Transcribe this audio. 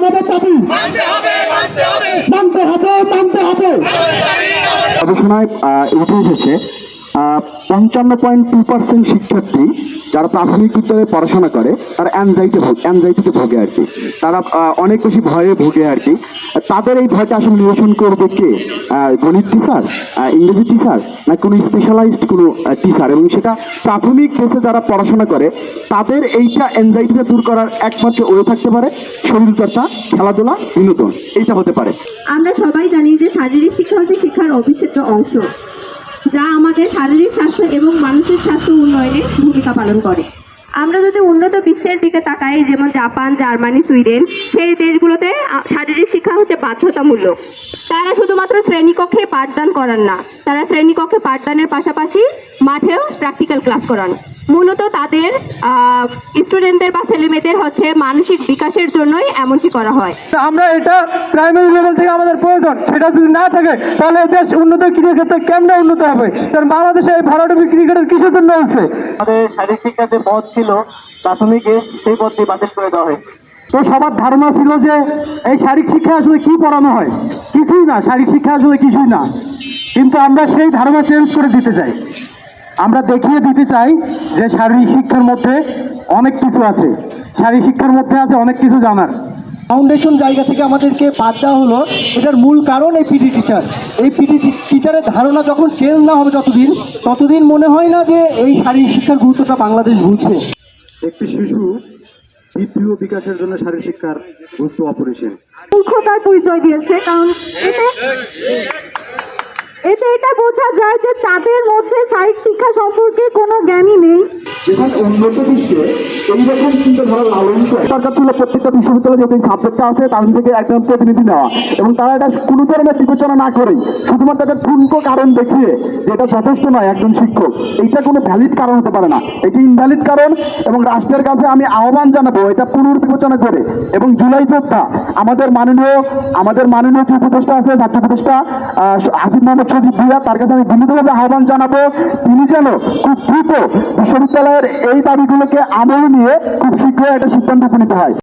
আমাদের দাবি। মানতে হবে মানতে হবে। মানতে হবে মানতে হবে। গবেষণায় আহ, উঠে এসেছে পঞ্চান্ন পয়েন্ট টু পার্সেন্ট শিক্ষার্থী যারা প্রাথমিক বিদ্যালয়ে পড়াশোনা করে, তারা অ্যানজাইটি অ্যানজাইটিতে ভোগে আর কি। তারা অনেক বেশি ভয়ে ভোগে আর কি। তাদের এই ভয়টা আসলে নিরসন করবে কে? গণিত টিচার ইংরেজি টিচার না কোনো স্পেশালাইজড কোনো টিচার এবং সেটা প্রাথমিক বেসে যারা পড়াশোনা করে, তাদের এইটা অ্যানজাইটিটা দূর করার একমাত্র ওয়ে থাকতে পারে শরীরচর্চা, খেলাধুলা, বিনোদন। এইটা হতে পারে। আমরা সবাই জানি যে শারীরিক শিক্ষা হচ্ছে শিক্ষার অবিচ্ছেদ্য অংশ। যা আমাদের শারীরিক স্বাস্থ্য এবং মানসিক স্বাস্থ্য উন্নয়নে ভূমিকা পালন করে। আমরা যদি উন্নত বিশ্বের দিকে তাকাই, যেমন জাপান, জার্মানি, সুইডেন, সেই দেশগুলোতে শারীরিক শিক্ষা হচ্ছে বাধ্যতামূলক। তারা শুধুমাত্র শ্রেণীকক্ষে পাঠদান করান না তারা শ্রেণীকক্ষে পাঠদানের পাশাপাশি মাঠেও প্র্যাকটিক্যাল ক্লাস করান। মূলত তাদের স্টুডেন্টদের বা ছেলেমেয়েদের হচ্ছে মানসিক বিকাশের জন্যই এমনটি করা হয়। আমরা এটা প্রাইমারি লেভেল থেকে আমাদের প্রয়োজন। সেটা যদি না থাকে তাহলে দেশ উন্নত ক্রিকেট ক্ষেত্রে কেমনে উন্নত হবে? কারণ বাংলাদেশে এই ভরাডুবি ক্রিকেটের কিসের জন্য হচ্ছে আমাদের শারীরিক শিক্ষার যে পথ ছিল প্রাথমিকে সেই পথটি বাতিল করে দেওয়া হয়েছে। তো সবার ধারণা ছিল যে এই শারীরিক শিক্ষা আসলে কি পড়ানো হয়? কিছুই না শারীরিক শিক্ষা আসলে কিছুই না। কিন্তু আমরা সেই ধারণা চেঞ্জ করে দিতে চাই। আমরা দেখিয়ে দিতে চাই যে শারীরিক শিক্ষার মধ্যে অনেক কিছু আছে। শারীরিক শিক্ষার মধ্যে আছে অনেক কিছু জানার। ফাউন্ডেশন জায়গা থেকে আমাদেরকে বাদ দেওয়া হলো এটার মূল কারণ এই পিটি টিচার এই পিটি টিচারের ধারণা যখন চেঞ্জ না হবে যতদিন ততদিন মনে হয় না যে এই শারীরিক শিক্ষার গুরুত্বটা বাংলাদেশ বুঝবে একটি শিশু বৃদ্ধি ও বিকাশের জন্য শারীরিক শিক্ষার গুরুত্ব অপরিসীম। পরিচয় দিয়েছে কারণ এতে এটা বোঝা যায় যে তাদের মধ্যে শারীরিক শিক্ষা সম্পর্কে কোনো জ্ঞানই নেই। যখন উন্নত বিশ্বে এইরকম চিন্তাধারা লালন করে। সরকার ছিল প্রত্যেকটা বিশ্ববিদ্যালয়ে যে সাবজেক্টটা আছে তাদের থেকে একজন প্রতিনিধি নেওয়া। এবং তারা এটা কোনো ধরনের বিবেচনা না করেই শুধুমাত্র একটা ঠুনকো কারণ দেখিয়ে যে এটা যথেষ্ট নয় একজন শিক্ষক। এইটা কোনো ভ্যালিড কারণ হতে পারে না। এটি ইনভ্যালিড কারণ এবং রাষ্ট্রের কাছে আমি আহ্বান জানাব এটা পুনর্বিবেচনা করে। এবং জুলাই যোদ্ধা আমাদের মাননীয় আমাদের মাননীয় যে উপদেষ্টা আছে ছাত্র উপদেষ্টা আসিফ মোহাম্মদ সজিব ভুইয়া তার কাছে আমি বিনীতভাবে আহ্বান জানাব। তিনি যেন খুব দ্রুত বিশ্ববিদ্যালয়ের এই দাবিগুলোকে আমল নিয়ে খুব শীঘ্রই একটা সিদ্ধান্ত উপনীত হয়।